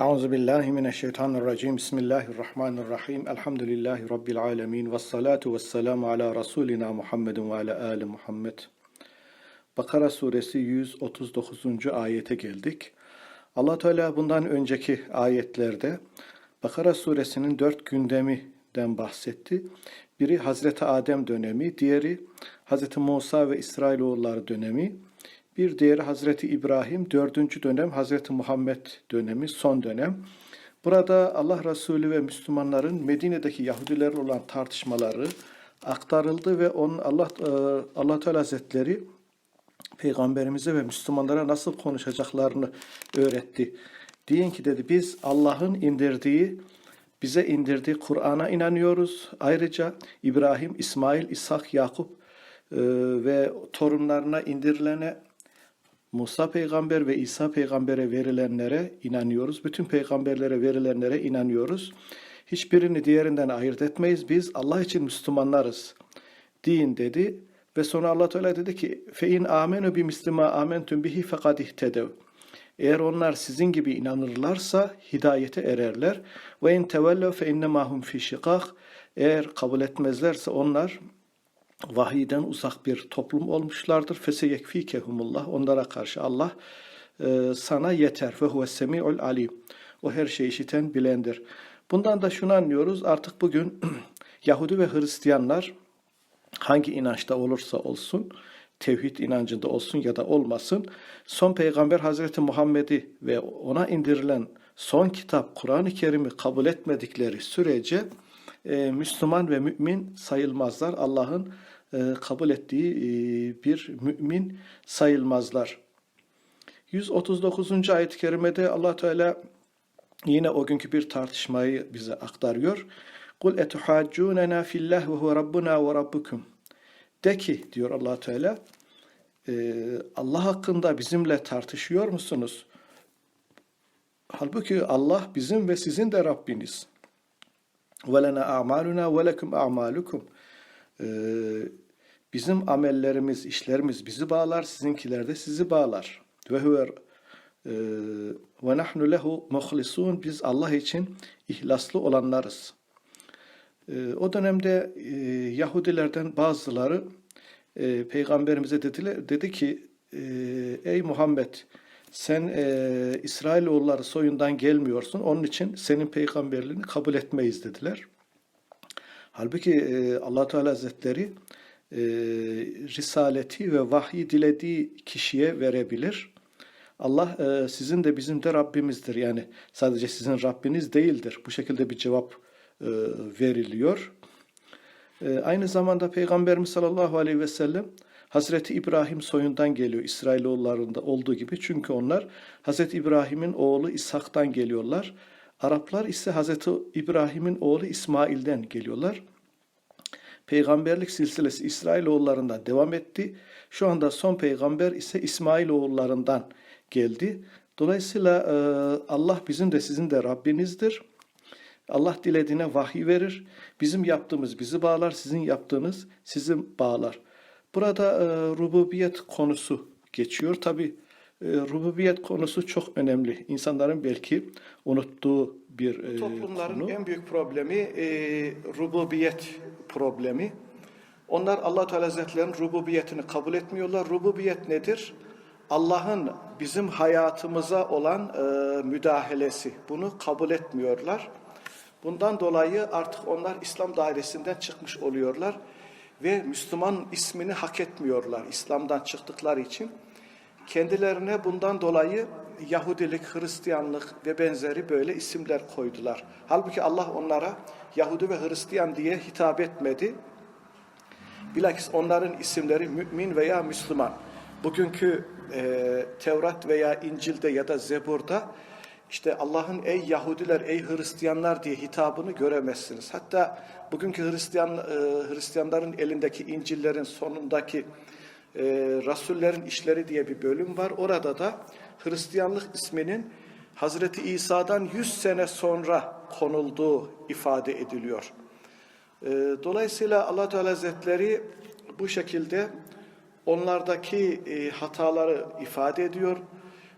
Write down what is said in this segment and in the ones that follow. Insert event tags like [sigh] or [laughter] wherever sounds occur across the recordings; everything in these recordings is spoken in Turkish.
Euzu billahi mineşşeytanirracim. Bismillahirrahmanirrahim. Elhamdülillahi rabbil alamin ve salatu vesselamu ala rasulina Muhammedin ve ala ali Muhammed. Bakara suresi 139. ayete geldik. Allah Teala bundan önceki ayetlerde Bakara suresinin dört gündeminden bahsetti. Biri Hazreti Adem dönemi, diğeri Hazreti Musa ve İsrailoğulları dönemi, bir diğeri Hazreti İbrahim, dördüncü dönem Hazreti Muhammed dönemi, son dönem. Burada Allah Resulü ve Müslümanların Medine'deki Yahudilerle olan tartışmaları aktarıldı ve onun Allah e, Allah Teala Hazretleri peygamberimize ve Müslümanlara nasıl konuşacaklarını öğretti. Deyin ki dedi biz Allah'ın indirdiği bize indirdiği Kur'an'a inanıyoruz. Ayrıca İbrahim, İsmail, İshak, Yakup e, ve torunlarına indirilene Musa peygamber ve İsa peygambere verilenlere inanıyoruz. Bütün peygamberlere verilenlere inanıyoruz. Hiçbirini diğerinden ayırt etmeyiz. Biz Allah için Müslümanlarız. Din dedi ve sonra Allah Teala dedi ki fe in amenu bi mislima amentum bihi fekad ihtedev. Eğer onlar sizin gibi inanırlarsa hidayete ererler. Ve in tevellev fe inne mahum fi şikak. Eğer kabul etmezlerse onlar vahiyden uzak bir toplum olmuşlardır. Fese yekfikehumullah. Onlara karşı Allah e, sana yeter. Ve huve semi'ul alim. O her şeyi işiten bilendir. Bundan da şunu anlıyoruz. Artık bugün [clears throat] Yahudi ve Hristiyanlar hangi inançta olursa olsun, tevhid inancında olsun ya da olmasın, son peygamber Hazreti Muhammed'i ve ona indirilen son kitap Kur'an-ı Kerim'i kabul etmedikleri sürece e, Müslüman ve mümin sayılmazlar. Allah'ın e, kabul ettiği e, bir mümin sayılmazlar. 139. ayet-i kerimede allah Teala yine o günkü bir tartışmayı bize aktarıyor. Kul etuhaccunena fillah ve huve rabbuna ve. De ki diyor allah Teala e, Allah hakkında bizimle tartışıyor musunuz? Halbuki Allah bizim ve sizin de Rabbiniz. Ve lena a'maluna ve a'malukum. Bizim amellerimiz, işlerimiz bizi bağlar, sizinkiler de sizi bağlar. Ve huve ve nahnu lehu muhlisun. Biz Allah için ihlaslı olanlarız. O dönemde Yahudilerden bazıları peygamberimize dediler, dedi ki ey Muhammed sen e, İsrailoğulları soyundan gelmiyorsun. Onun için senin peygamberliğini kabul etmeyiz dediler. Halbuki e, allah Teala Hazretleri e, risaleti ve vahyi dilediği kişiye verebilir. Allah e, sizin de bizim de Rabbimizdir. Yani sadece sizin Rabbiniz değildir. Bu şekilde bir cevap e, veriliyor. E, aynı zamanda Peygamberimiz sallallahu aleyhi ve sellem Hazreti İbrahim soyundan geliyor İsrailoğullarında olduğu gibi. Çünkü onlar Hazreti İbrahim'in oğlu İshak'tan geliyorlar. Araplar ise Hazreti İbrahim'in oğlu İsmail'den geliyorlar. Peygamberlik silsilesi İsrailoğullarından devam etti. Şu anda son peygamber ise İsmailoğullarından geldi. Dolayısıyla e, Allah bizim de sizin de Rabbinizdir. Allah dilediğine vahiy verir. Bizim yaptığımız bizi bağlar, sizin yaptığınız sizi bağlar. Burada e, rububiyet konusu geçiyor. Tabi e, rububiyet konusu çok önemli. İnsanların belki unuttuğu bir e, Toplumların konu. en büyük problemi e, rububiyet problemi. Onlar Allah Teala Hazretleri'nin rububiyetini kabul etmiyorlar. Rububiyet nedir? Allah'ın bizim hayatımıza olan e, müdahalesi. Bunu kabul etmiyorlar. Bundan dolayı artık onlar İslam dairesinden çıkmış oluyorlar ve Müslüman ismini hak etmiyorlar İslam'dan çıktıkları için. Kendilerine bundan dolayı Yahudilik, Hristiyanlık ve benzeri böyle isimler koydular. Halbuki Allah onlara Yahudi ve Hristiyan diye hitap etmedi. Bilakis onların isimleri mümin veya Müslüman. Bugünkü e, Tevrat veya İncil'de ya da Zebur'da işte Allah'ın ey Yahudiler, ey Hristiyanlar diye hitabını göremezsiniz. Hatta bugünkü Hristiyan e, Hristiyanların elindeki İncil'lerin sonundaki e, Rasullerin işleri diye bir bölüm var. Orada da Hristiyanlık isminin Hazreti İsa'dan 100 sene sonra konulduğu ifade ediliyor. E, dolayısıyla Allah Teala Hazretleri bu şekilde onlardaki hataları ifade ediyor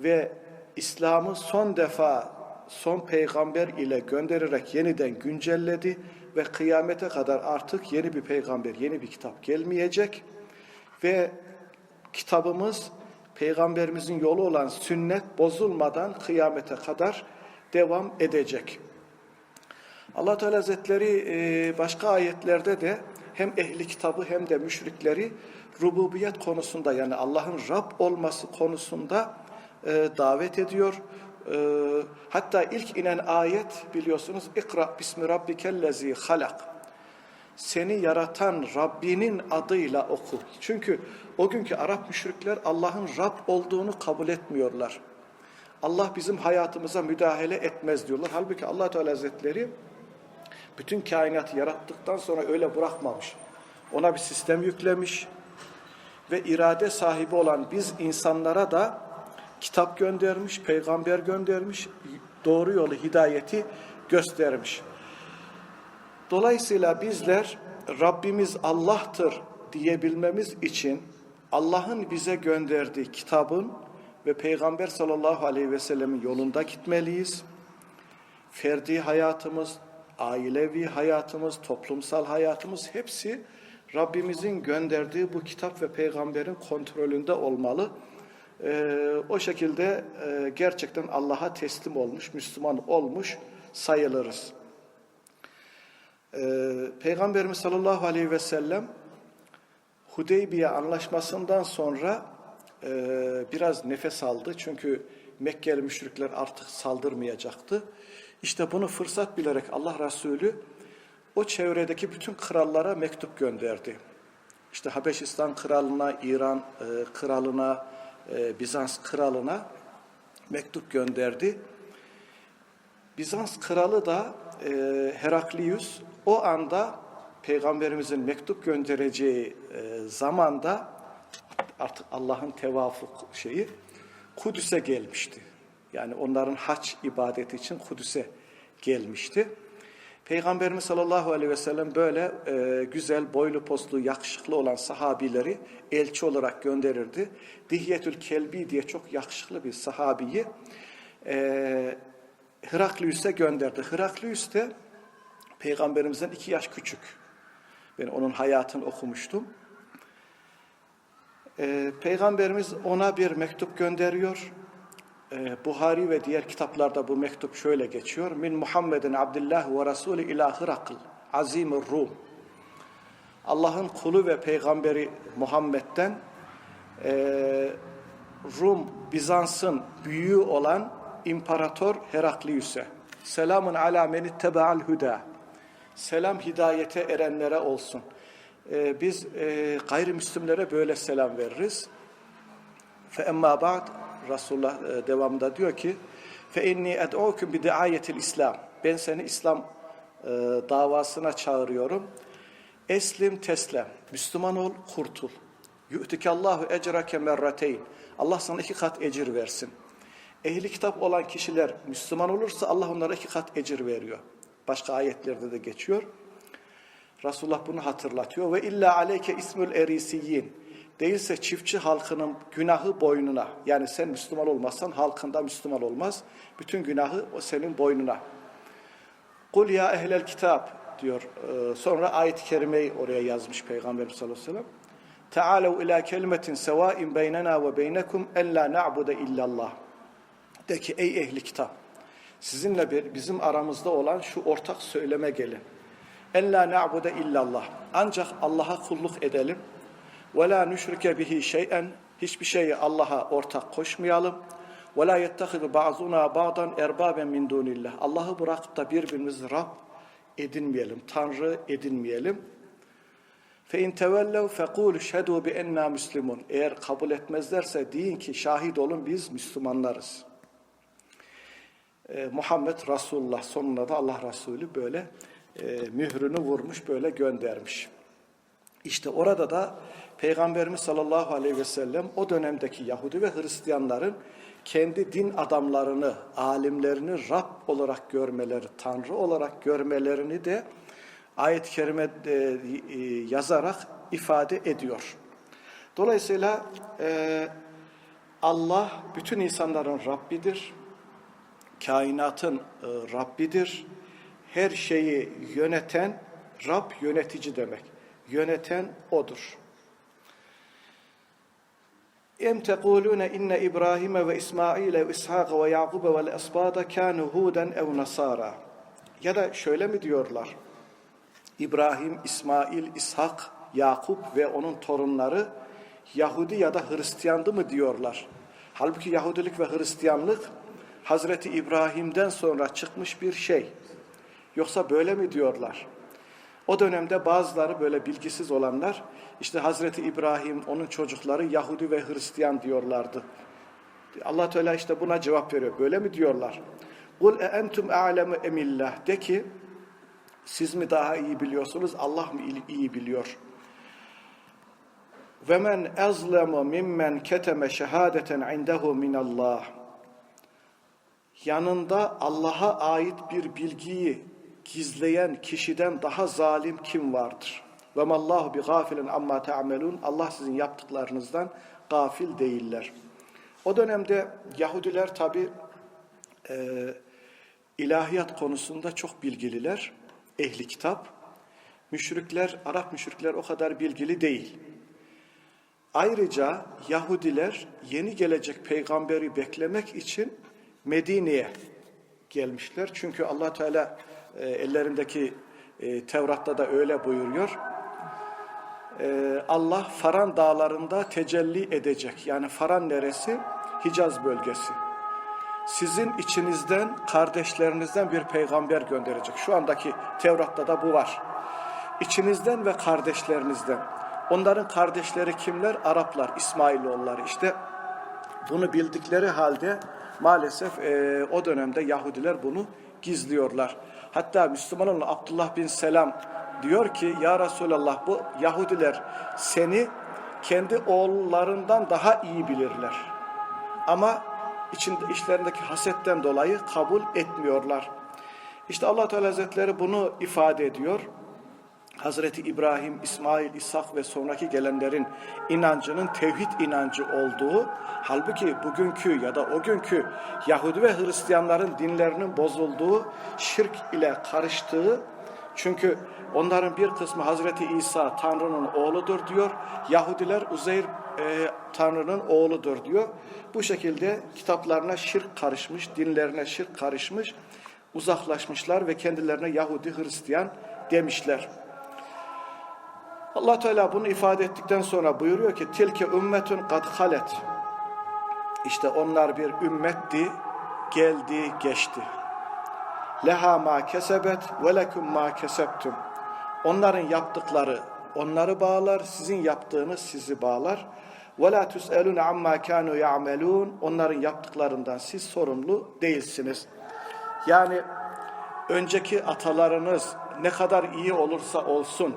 ve İslam'ı son defa son peygamber ile göndererek yeniden güncelledi ve kıyamete kadar artık yeni bir peygamber, yeni bir kitap gelmeyecek ve kitabımız peygamberimizin yolu olan sünnet bozulmadan kıyamete kadar devam edecek. Allah Teala Hazretleri e, başka ayetlerde de hem ehli kitabı hem de müşrikleri rububiyet konusunda yani Allah'ın Rab olması konusunda e, davet ediyor. E, hatta ilk inen ayet biliyorsunuz İkra bismi rabbikellezi halak. Seni yaratan Rabbinin adıyla oku. Çünkü o günkü Arap müşrikler Allah'ın Rab olduğunu kabul etmiyorlar. Allah bizim hayatımıza müdahale etmez diyorlar. Halbuki Allah Teala Hazretleri bütün kainatı yarattıktan sonra öyle bırakmamış. Ona bir sistem yüklemiş ve irade sahibi olan biz insanlara da kitap göndermiş, peygamber göndermiş, doğru yolu, hidayeti göstermiş. Dolayısıyla bizler Rabbimiz Allah'tır diyebilmemiz için Allah'ın bize gönderdiği kitabın ve Peygamber sallallahu aleyhi ve sellemin yolunda gitmeliyiz. Ferdi hayatımız, ailevi hayatımız, toplumsal hayatımız hepsi Rabbimizin gönderdiği bu kitap ve peygamberin kontrolünde olmalı. Ee, o şekilde e, gerçekten Allah'a teslim olmuş, Müslüman olmuş sayılırız. Ee, Peygamberimiz sallallahu aleyhi ve sellem Hudeybiye anlaşmasından sonra e, biraz nefes aldı. Çünkü Mekkeli müşrikler artık saldırmayacaktı. İşte bunu fırsat bilerek Allah Resulü o çevredeki bütün krallara mektup gönderdi. İşte Habeşistan kralına, İran e, kralına, e, Bizans kralına mektup gönderdi. Bizans kralı da e, Heraklius o anda peygamberimizin mektup göndereceği e, zamanda artık Allah'ın tevafuk şeyi Kudüs'e gelmişti. Yani onların haç ibadeti için Kudüs'e gelmişti. Peygamberimiz sallallahu aleyhi ve sellem böyle e, güzel, boylu poslu, yakışıklı olan sahabileri elçi olarak gönderirdi. Dihyetül Kelbi diye çok yakışıklı bir sahabiyi e, Heraklius'e gönderdi. Heraklius de Peygamberimizden iki yaş küçük. Ben onun hayatını okumuştum. Ee, Peygamberimiz ona bir mektup gönderiyor. Ee, Buhari ve diğer kitaplarda bu mektup şöyle geçiyor. Min Muhammedin Abdullah ve Resulü ila Hırakl, azimur Rum. Allah'ın kulu ve peygamberi Muhammed'den e, Rum, Bizans'ın büyüğü olan İmparator Heraklius'e. Selamun ala men ittebe'al huda. Selam hidayete erenlere olsun. Ee, biz e, gayrimüslimlere böyle selam veririz. Fe emma ba'd Resulullah e, devamında diyor ki ed'ukum bi diayetil İslam. Ben seni İslam e, davasına çağırıyorum. Eslim teslem. Müslüman ol, kurtul. Yu'tikallahu ecrake merrateyn. Allah sana iki kat ecir versin. Ehli kitap olan kişiler Müslüman olursa Allah onlara iki kat ecir veriyor. Başka ayetlerde de geçiyor. Resulullah bunu hatırlatıyor. Ve illa aleyke ismül erisiyin. Değilse çiftçi halkının günahı boynuna. Yani sen Müslüman olmazsan halkında Müslüman olmaz. Bütün günahı o senin boynuna. Kul ya ehlel kitap diyor. Ee, sonra ayet-i kerimeyi oraya yazmış Peygamberimiz sallallahu aleyhi ve sellem. Tealev ila kelimetin sevain beynena ve beynekum en la na'bude illallah. De ki ey ehli kitap sizinle bir bizim aramızda olan şu ortak söyleme gelin. En la na'bude illallah. Ancak Allah'a kulluk edelim. Ve la nüşrike bihi şey'en. Hiçbir şeyi Allah'a ortak koşmayalım. Ve la yettehidu ba'zuna ba'dan erbaben min dunillah. Allah'ı bırakıp da birbirimizi Rab edinmeyelim, Tanrı edinmeyelim. Fe in tevellev fekul şedu bi enna müslimun. Eğer kabul etmezlerse deyin ki şahit olun biz Müslümanlarız. Ee, Muhammed Resulullah sonuna da Allah Resulü böyle e, mührünü vurmuş böyle göndermiş. İşte orada da Peygamberimiz sallallahu aleyhi ve sellem o dönemdeki Yahudi ve Hristiyanların kendi din adamlarını, alimlerini Rab olarak görmeleri, Tanrı olarak görmelerini de ayet-i kerimede e, yazarak ifade ediyor. Dolayısıyla e, Allah bütün insanların Rabbidir. kainatın e, Rabbidir. Her şeyi yöneten Rab yönetici demek. Yöneten odur. Em tekulune inne İbrahim ve İsmail ve İshak ve Yakub ve esbada kanu huden ev nasara. Ya da şöyle mi diyorlar? İbrahim, İsmail, İshak, Yakup ve onun torunları Yahudi ya da Hristiyandı mı diyorlar. Halbuki Yahudilik ve Hristiyanlık Hazreti İbrahim'den sonra çıkmış bir şey. Yoksa böyle mi diyorlar? O dönemde bazıları böyle bilgisiz olanlar işte Hazreti İbrahim, onun çocukları Yahudi ve Hristiyan diyorlardı. Allah Teala işte buna cevap veriyor. Böyle mi diyorlar? Kul e entum a'lemu emillah. De ki siz mi daha iyi biliyorsunuz? Allah mı iyi biliyor? Ve men ezlemu mimmen keteme şehadeten indehu minallah. Yanında Allah'a ait bir bilgiyi gizleyen kişiden daha zalim kim vardır? Ve mallahu bi gafilin amma ta'melun. Allah sizin yaptıklarınızdan gafil değiller. O dönemde Yahudiler tabi e, ilahiyat konusunda çok bilgililer. Ehli kitap. Müşrikler, Arap müşrikler o kadar bilgili değil. Ayrıca Yahudiler yeni gelecek peygamberi beklemek için Medine'ye gelmişler. Çünkü allah Teala e, ellerindeki e, Tevrat'ta da öyle buyuruyor. E, Allah Faran dağlarında tecelli edecek. Yani Faran neresi? Hicaz bölgesi. Sizin içinizden, kardeşlerinizden bir peygamber gönderecek. Şu andaki Tevrat'ta da bu var. İçinizden ve kardeşlerinizden. Onların kardeşleri kimler? Araplar, İsmailoğulları. İşte bunu bildikleri halde maalesef e, o dönemde Yahudiler bunu gizliyorlar. Hatta Müslüman olan Abdullah bin Selam diyor ki ya Resulallah bu Yahudiler seni kendi oğullarından daha iyi bilirler. Ama içinde işlerindeki hasetten dolayı kabul etmiyorlar. İşte Allah Teala Hazretleri bunu ifade ediyor. Hazreti İbrahim, İsmail, İshak ve sonraki gelenlerin inancının tevhid inancı olduğu, halbuki bugünkü ya da o günkü Yahudi ve Hristiyanların dinlerinin bozulduğu, şirk ile karıştığı, çünkü onların bir kısmı Hazreti İsa Tanrı'nın oğludur diyor, Yahudiler Uzeyr e, Tanrı'nın oğludur diyor. Bu şekilde kitaplarına şirk karışmış, dinlerine şirk karışmış, uzaklaşmışlar ve kendilerine Yahudi, Hristiyan demişler. Allah Teala bunu ifade ettikten sonra buyuruyor ki tilke ümmetun kad halet. İşte onlar bir ümmetti, geldi, geçti. Leha ma kesebet ve lekum ma kesebtum. Onların yaptıkları onları bağlar, sizin yaptığınız sizi bağlar. Ve la tus'elun amma kanu ya'melun. Onların yaptıklarından siz sorumlu değilsiniz. Yani önceki atalarınız ne kadar iyi olursa olsun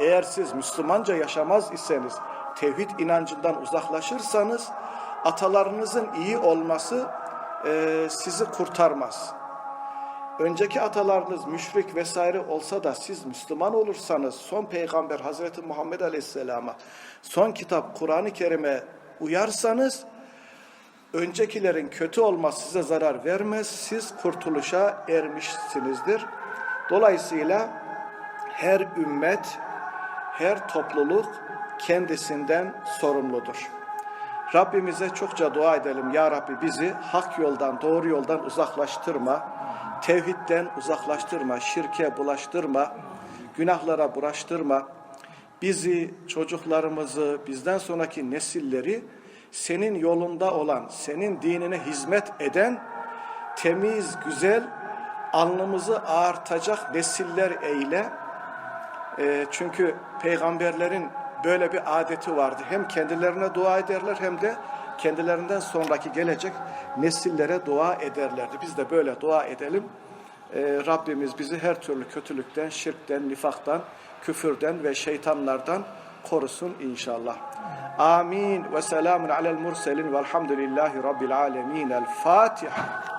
eğer siz Müslümanca yaşamaz iseniz, tevhid inancından uzaklaşırsanız, atalarınızın iyi olması e, sizi kurtarmaz. Önceki atalarınız müşrik vesaire olsa da siz Müslüman olursanız, son peygamber Hazreti Muhammed Aleyhisselam'a, son kitap Kur'an-ı Kerim'e uyarsanız, öncekilerin kötü olması size zarar vermez, siz kurtuluşa ermişsinizdir. Dolayısıyla her ümmet her topluluk kendisinden sorumludur. Rabbimize çokça dua edelim. Ya Rabbi bizi hak yoldan, doğru yoldan uzaklaştırma. Tevhidden uzaklaştırma, şirke bulaştırma, günahlara bulaştırma. Bizi, çocuklarımızı, bizden sonraki nesilleri senin yolunda olan, senin dinine hizmet eden, temiz, güzel, alnımızı ağartacak nesiller eyle e, çünkü peygamberlerin böyle bir adeti vardı. Hem kendilerine dua ederler hem de kendilerinden sonraki gelecek nesillere dua ederlerdi. Biz de böyle dua edelim. Ee, Rabbimiz bizi her türlü kötülükten, şirkten, nifaktan, küfürden ve şeytanlardan korusun inşallah. Amin ve selamun alel murselin velhamdülillahi rabbil alemin. El Fatiha.